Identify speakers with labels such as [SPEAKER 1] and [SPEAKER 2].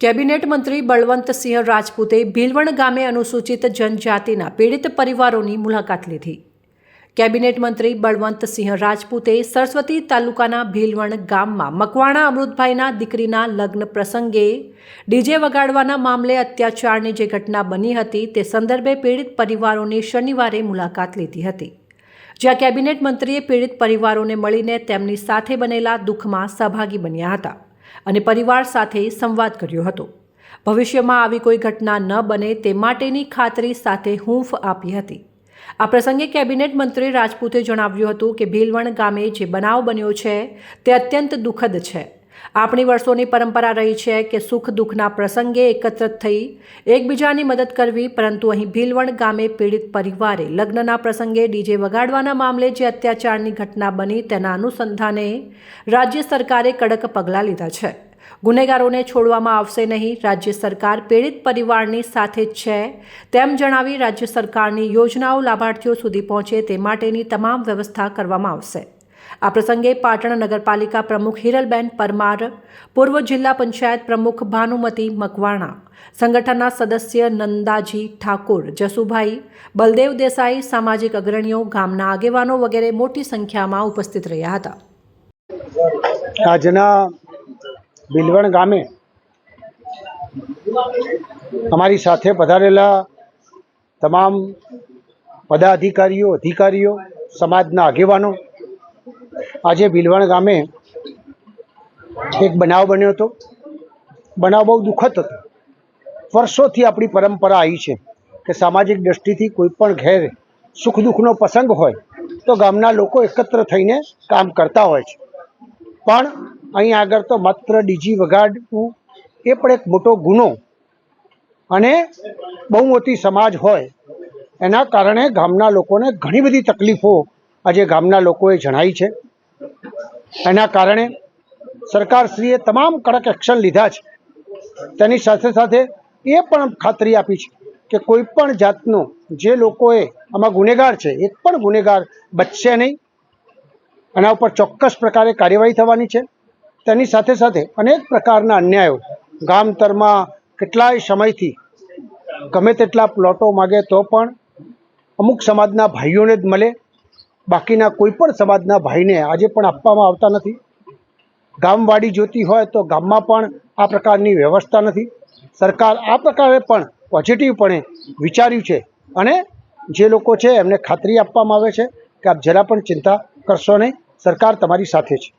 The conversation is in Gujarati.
[SPEAKER 1] કેબિનેટ મંત્રી બળવંતસિંહ રાજપૂતે ભીલવણ ગામે અનુસૂચિત જનજાતિના પીડિત પરિવારોની મુલાકાત લીધી. કેબિનેટ મંત્રી બળવંતસિંહ રાજપૂતે સરસ્વતી તાલુકાના ભીલવણ ગામમાં મકવાણા અમૃતભાઈના દીકરીના લગ્ન પ્રસંગે ડીજે વગાડવાના મામલે અત્યાચારની જે ઘટના બની હતી તે સંદર્ભે પીડિત પરિવારોની શનિવારે મુલાકાત લીધી હતી. જ્યાં કેબિનેટ મંત્રીએ પીડિત પરિવારોને મળીને તેમની સાથે બનેલા દુઃખમાં સહભાગી બન્યા હતા. અને પરિવાર સાથે સંવાદ કર્યો હતો. ભવિષ્યમાં આવી કોઈ ઘટના ન બને તે માટેની ખાતરી સાથે હૂંફ આપી હતી. આ પ્રસંગે કેબિનેટ મંત્રી રાજપૂતે જણાવ્યું હતું કે ભીલવણ ગામે જે બનાવ બન્યો છે તે અત્યંત દુઃખદ છે. આપણી વર્ષોની પરંપરા રહી છે કે સુખ દુઃખના પ્રસંગે એકત્ર થઈ એકબીજાની મદદ કરવી, પરંતુ અહીં ભીલવણ ગામે પીડિત પરિવારે લગ્નના પ્રસંગે ડીજે વગાડવાના મામલે જે અત્યાચારની ઘટના બની તેના અનુસંધાને રાજ્ય સરકારે કડક પગલાં લીધા છે. ગુનેગારોને છોડવામાં આવશે નહીં, રાજ્ય સરકાર પીડિત પરિવારની સાથે જ છે તેમ જણાવી રાજ્ય સરકારની યોજનાઓ લાભાર્થીઓ સુધી પહોંચે તે માટેની તમામ વ્યવસ્થા કરવામાં આવશે. આ પ્રસંગે પાટણ નગરપાલિકા પ્રમુખ હિરલબેન પરમાર, પૂર્વ જિલ્લા પંચાયત પ્રમુખ ભાનુમતી મકવાણા, સંગઠનના સદસ્ય નંદાજી ઠાકોર, જસુભાઈ બલદેવ દેસાઈ, સામાજિક અગ્રણીઓ, ગામના આગેવાનો વગેરે મોટી સંખ્યામાં ઉપસ્થિત રહ્યા હતા.
[SPEAKER 2] આજના બિલવણ ગામે અમારી સાથે પધારેલા તમામ પદાધિકારીઓ, અધિકારીઓ, સમાજના આગેવાનો આજે ભીલવણ ગામે એક બનાવ બન્યો હતો. બનાવ બહુ દુઃખદ હતો. વર્ષોથી આપણી પરંપરા આવી છે કે સામાજિક દ્રષ્ટિથી કોઈ પણ ઘેર સુખ દુઃખનો પ્રસંગ હોય તો ગામના લોકો એકત્ર થઈને કામ કરતા હોય છે. પણ અહીં આગળ તો માત્ર ડીજી વગાડવું એ પણ એક મોટો ગુનો અને બહુ મોટી સમાજ હોય એના કારણે ગામના લોકોને ઘણી બધી તકલીફો આજે ગામના લોકોએ જણાવી છે. એના કારણે સરકારશ્રીએ તમામ કડક એક્શન લીધા છે. તેની સાથે સાથે એ પણ ખાતરી આપી છે કે કોઈ પણ જાતનો જે લોકોએ આમાં ગુનેગાર છે, એક પણ ગુનેગાર બચશે નહીં. એના ઉપર ચોક્કસ પ્રકારે કાર્યવાહી થવાની છે. તેની સાથે સાથે અનેક પ્રકારના અન્યાયો ગામતરમાં કેટલાય સમયથી ગમે તેટલા પ્લોટો માગે તો પણ અમુક સમાજના ભાઈઓને જ મળે. બાકીના કોઈ પણ સમાજના ભાઈને આજે પણ આપવામાં આવતા નથી. ગામવાડી જોતી હોય તો ગામમાં પણ આ પ્રકારની વ્યવસ્થા નથી. સરકાર આ પ્રકારે પણ પોઝિટિવપણે વિચાર્યું છે અને જે લોકો છે એમને ખાતરી આપવામાં આવે છે કે આપ જરા પણ ચિંતા કરશો નહીં. સરકાર તમારી સાથે છે.